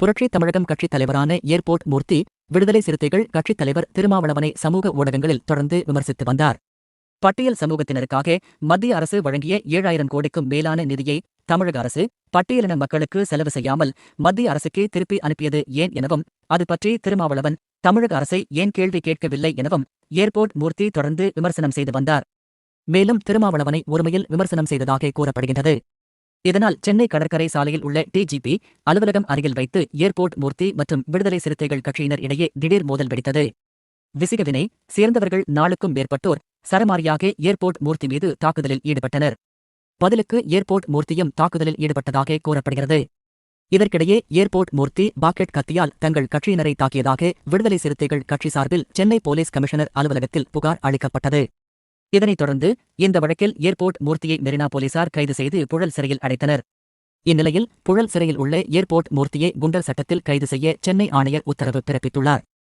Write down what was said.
புரட்சி தமிழகம் கட்சித் தலைவரான ஏர்போர்ட் மூர்த்தி விடுதலை சிறுத்தைகள் கட்சித் தலைவர் திருமாவளவனை சமூக ஊடகங்களில் தொடர்ந்து விமர்சித்து வந்தார். பட்டியல் சமூகத்தினருக்காக மத்திய அரசு வழங்கிய ஏழாயிரம் கோடிக்கும் மேலான நிதியை தமிழக அரசு பட்டியலின மக்களுக்கு செலவு செய்யாமல் மத்திய அரசுக்கே திருப்பி அனுப்பியது ஏன் எனவும் அது பற்றி திருமாவளவன் தமிழக அரசை ஏன் கேள்வி கேட்கவில்லை எனவும் ஏர்போர்ட் மூர்த்தி தொடர்ந்து விமர்சனம் செய்து வந்தார். மேலும் திருமாவளவனை ஒருமையில் விமர்சனம் செய்ததாக கூறப்படுகின்றது. இதனால் சென்னை கடற்கரை சாலையில் உள்ள டிஜிபி அலுவலகம் அருகில் வைத்து ஏர்போர்ட் மூர்த்தி மற்றும் விடுதலை சிறுத்தைகள் கட்சியினர் இடையே திடீர் மோதல் வெடித்தது. விசிகவினை சேர்ந்தவர்கள் நாளுக்கும் மேற்பட்டோர் சரமாரியாக ஏர்போர்ட் மூர்த்தி மீது தாக்குதலில் ஈடுபட்டனர். பதிலுக்கு ஏர்போர்ட் மூர்த்தியும் தாக்குதலில் ஈடுபட்டதாக கூறப்படுகிறது. இதற்கிடையே ஏர்போர்ட் மூர்த்தி பாக்கெட் கத்தியால் தங்கள் கட்சியினரை தாக்கியதாக விடுதலை சிறுத்தைகள் கட்சி சார்பில் சென்னை போலீஸ் கமிஷனர் அலுவலகத்தில் புகார் அளிக்கப்பட்டது. இதனைத் தொடர்ந்து இந்த வழக்கில் ஏர்போர்ட் மூர்த்தியை மெரினா போலீசார் கைது செய்து புழல் சிறையில் அடைத்தனர். இந்நிலையில் புழல் சிறையில் உள்ள ஏர்போர்ட் மூர்த்தியை குண்டர் சட்டத்தில் கைது செய்ய சென்னை ஆணையர் உத்தரவு பிறப்பித்துள்ளார்.